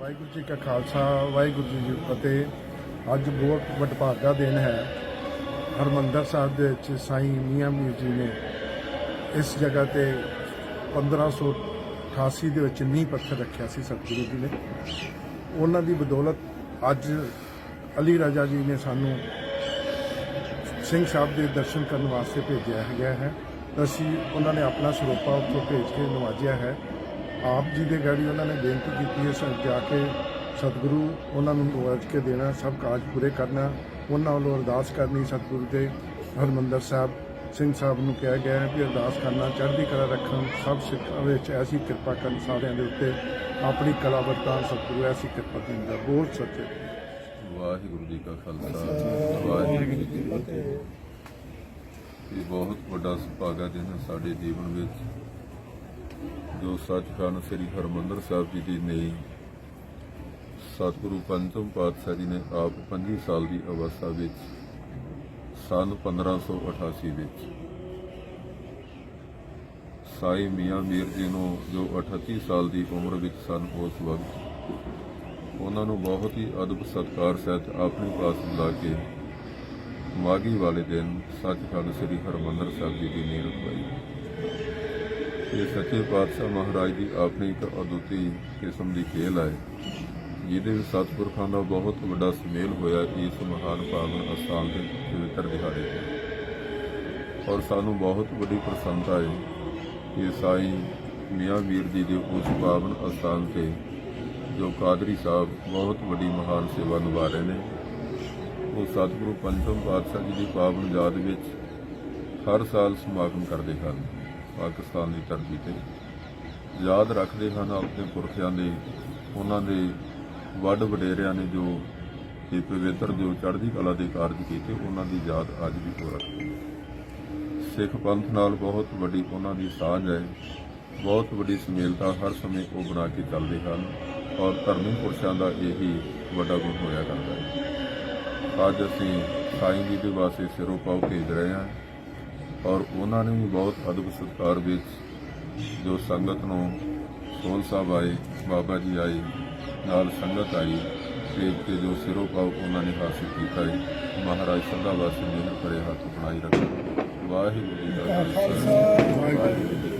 ਵਾਹਿਗੁਰੂ ਜੀ ਕਾ ਖਾਲਸਾ ਵਾਹਿਗੁਰੂ ਜੀ ਕੀ ਫਤਿਹ ਅੱਜ ਬਹੁਤ ਵਡਭਾਗਾ ਦਿਨ ਹੈ। ਹਰਮੰਦਰ ਸਾਹਿਬ ਦੇ ਵਿੱਚ ਸਾਈਂ ਮੀਆਂ ਮੀਰ ਜੀ ਨੇ ਇਸ ਜਗ੍ਹਾ ਤੇ 1500 1588 ਦੇ ਵਿੱਚ ਨੀਂਹ ਪੱਥਰ ਰੱਖਿਆ ਸੀ ਸਤਿਗੁਰੂ ਜੀ ਨੇ। ਉਹਨਾਂ ਦੀ ਬਦੌਲਤ ਅੱਜ ਅਲੀ ਰਾਜਾ ਜੀ ਨੇ ਸਾਨੂੰ ਸਿੰਘ ਸਾਹਿਬ ਦੇ ਦਰਸ਼ਨ ਕਰਨ ਵਾਸਤੇ ਭੇਜਿਆ ਗਿਆ ਹੈ। ਅਸੀਂ ਉਹਨਾਂ ਨੇ ਆਪਣਾ ਸਰੋਪਾ ਉੱਥੋਂ ਭੇਜ ਕੇ ਨਵਾਜਿਆ ਹੈ। ਆਪ ਜੀ ਦੇ ਗਾੜੀ ਉਹਨਾਂ ਨੇ ਬੇਨਤੀ ਕੀਤੀ ਹੈ, ਸਰ, ਜਾ ਕੇ ਸਤਿਗੁਰੂ ਉਹਨਾਂ ਨੂੰ ਨਵਾਜ ਕੇ ਦੇਣਾ, ਸਭ ਕਾਜ ਪੂਰੇ ਕਰਨਾ। ਉਹਨਾਂ ਵੱਲੋਂ ਅਰਦਾਸ ਕਰਨੀ ਸਤਿਗੁਰੂ ਦੇ ਹਰਮੰਦਰ ਸਾਹਿਬ ਸਿੰਘ ਸਾਹਿਬ ਨੂੰ ਕਿਹਾ ਗਿਆ ਹੈ ਵੀ ਅਰਦਾਸ ਕਰਨਾ ਚੜ੍ਹਦੀ ਕਲਾ ਰੱਖਣ, ਸਭ ਸਿੱਖਾਂ ਵਿੱਚ ਐਸੀ ਕਿਰਪਾ ਕਰਨ ਸਾਰਿਆਂ ਦੇ ਉੱਤੇ ਆਪਣੀ ਕਲਾ ਵਰਤਾਨ ਸਤਿਗੁਰੂ, ਐਸੀ ਕਿਰਪਾ ਦਿੰਦਾ ਬੋਲ ਸੱਚੇ। ਵਾਹਿਗੁਰੂ ਜੀ ਕਾ ਖਾਲਸਾ, ਵਾਹਿਗੁਰੂ ਜੀ ਕੀ ਫਤਿਹ। ਇਹ ਬਹੁਤ ਵੱਡਾ ਸੁਭਾਗਾ ਦਿਨ ਹੈ ਸਾਡੇ ਜੀਵਨ ਵਿੱਚ, ਜੋ ਸੱਚਖੰਡ ਸ੍ਰੀ ਹਰਮੰਦਰ ਸਾਹਿਬ ਜੀ ਦੀ ਨੇ ਸਤਿਗੁਰੂ ਪੰਚਮ ਪਾਤਸ਼ਾਹ ਜੀ ਨੇ ਆਪ 25 ਸਾਲ ਦੀ ਅਵਸਥਾ ਵਿੱਚ ਸਨ 1588 ਵਿੱਚ। ਸਾਈ ਮੀਆਂ ਮੀਰ ਜੀ ਨੂੰ ਜੋ 38 ਸਾਲ ਦੀ ਉਮਰ ਵਿੱਚ ਸਨ, ਉਸ ਵਕਤ ਉਹਨਾਂ ਨੂੰ ਬਹੁਤ ਹੀ ਅਦਬ ਸਤਕਾਰ ਸਹਿਤ ਆਪਣੇ ਪਾਸ ਬੁਲਾ ਕੇ ਮਾਗੀ ਵਾਲੇ ਦਿਨ ਸੱਚਖੰਡ ਸ੍ਰੀ ਹਰਮੰਦਰ ਸਾਹਿਬ ਜੀ ਦੀ ਨੀਂਹ ਰਖਵਾਈ। ਇਹ ਸੱਚੇ ਪਾਤਸ਼ਾਹ ਮਹਾਰਾਜ ਦੀ ਆਪਣੀ ਇੱਕ ਅਦੁੱਤੀ ਕਿਸਮ ਦੀ ਖੇਲ ਹੈ। ਜਿਹਦੇ ਵਿੱਚ ਸਤਿਪੁਰਖਾਂ ਦਾ ਬਹੁਤ ਵੱਡਾ ਸੁਮੇਲ ਹੋਇਆ ਇਸ ਮਹਾਨ ਪਾਵਨ ਅਸਥਾਨ ਦੇ ਪਵਿੱਤਰ ਦਿਹਾੜੇ ਤੇ। ਔਰ ਸਾਨੂੰ ਬਹੁਤ ਵੱਡੀ ਪ੍ਰਸੰਨਤਾ ਹੈ ਕਿ ਸਾਈਂ ਮੀਆਂ ਵੀਰ ਜੀ ਦੇ ਉਸ ਪਾਵਨ ਅਸਥਾਨ ਤੇ ਜੋ ਕਾਦਰੀ ਸਾਹਿਬ ਬਹੁਤ ਵੱਡੀ ਮਹਾਨ ਸੇਵਾ ਨਿਭਾ ਰਹੇ ਨੇ, ਉਹ ਸਤਿਗੁਰੂ ਪੰਚਮ ਪਾਤਸ਼ਾਹ ਜੀ ਦੀ ਪਾਵਨ ਯਾਦ ਵਿੱਚ ਹਰ ਸਾਲ ਸਮਾਗਮ ਕਰਦੇ ਹਨ ਪਾਕਿਸਤਾਨ ਦੀ ਧਰਤੀ ਤੇ। ਯਾਦ ਰੱਖਦੇ ਹਨ ਆਪਣੇ ਪੁਰਖਿਆਂ ਦੇ, ਉਹਨਾਂ ਦੇ ਵੱਡ ਵਡੇਰਿਆਂ ਨੇ ਜੋ ਇਹ ਪਵਿੱਤਰ ਜੋ ਚੜ੍ਹਦੀ ਕਲਾ ਦੇ ਕਾਰਜ ਕੀਤੇ, ਉਹਨਾਂ ਦੀ ਯਾਦ ਅੱਜ ਵੀ ਹੋ ਰੱਖਦੇ ਸਿੱਖ ਪੰਥ ਨਾਲ ਬਹੁਤ ਵੱਡੀ ਉਹਨਾਂ ਦੀ ਸਾਂਝ ਹੈ। ਬਹੁਤ ਵੱਡੀ ਸਮੇਲਤਾ ਹਰ ਸਮੇਂ ਉਹ ਬਣਾ ਕੇ ਚੱਲਦੇ ਹਨ ਔਰ ਧਰਮੀ ਪੁਰਸ਼ਾਂ ਦਾ ਇਹੀ ਵੱਡਾ ਗੁਣ ਹੋਇਆ ਕਰਦਾ ਹੈ। ਅੱਜ ਅਸੀਂ ਸਾਈਂ ਜੀ ਦੇ ਵਾਸਤੇ ਸਿਰੋਂ ਪਾਉ ਭੇਜ ਰਹੇ ਹਾਂ ਔਰ ਉਹਨਾਂ ਨੇ ਵੀ ਬਹੁਤ ਅਦਬ ਸਤਿਕਾਰ ਵਿੱਚ ਜੋ ਸੰਗਤ ਨੂੰ ਸੋਲ ਸਾਹਿਬ ਆਏ, ਬਾਬਾ ਜੀ ਆਏ ਨਾਲ ਸੰਗਤ ਆਈ ਭੇਜ ਕੇ ਜੋ ਸਿਰੋਂ ਪਾਉ ਉਹਨਾਂ ਨੇ ਹਾਸਿਲ ਕੀਤਾ ਹੈ ਮਹਾਰਾਜ ਸਦਾ ਵਾਸਤੇ ਮਿਹਰ ਕਰੇ ਹੱਥ ਬਣਾਈ ਰੱਖੇ ਵਾਹਿਗੁਰੂ ਜੀ ਕਾ ਖਾਲਸਾ। ਵਾਹਿਗੁਰੂ ਜੀ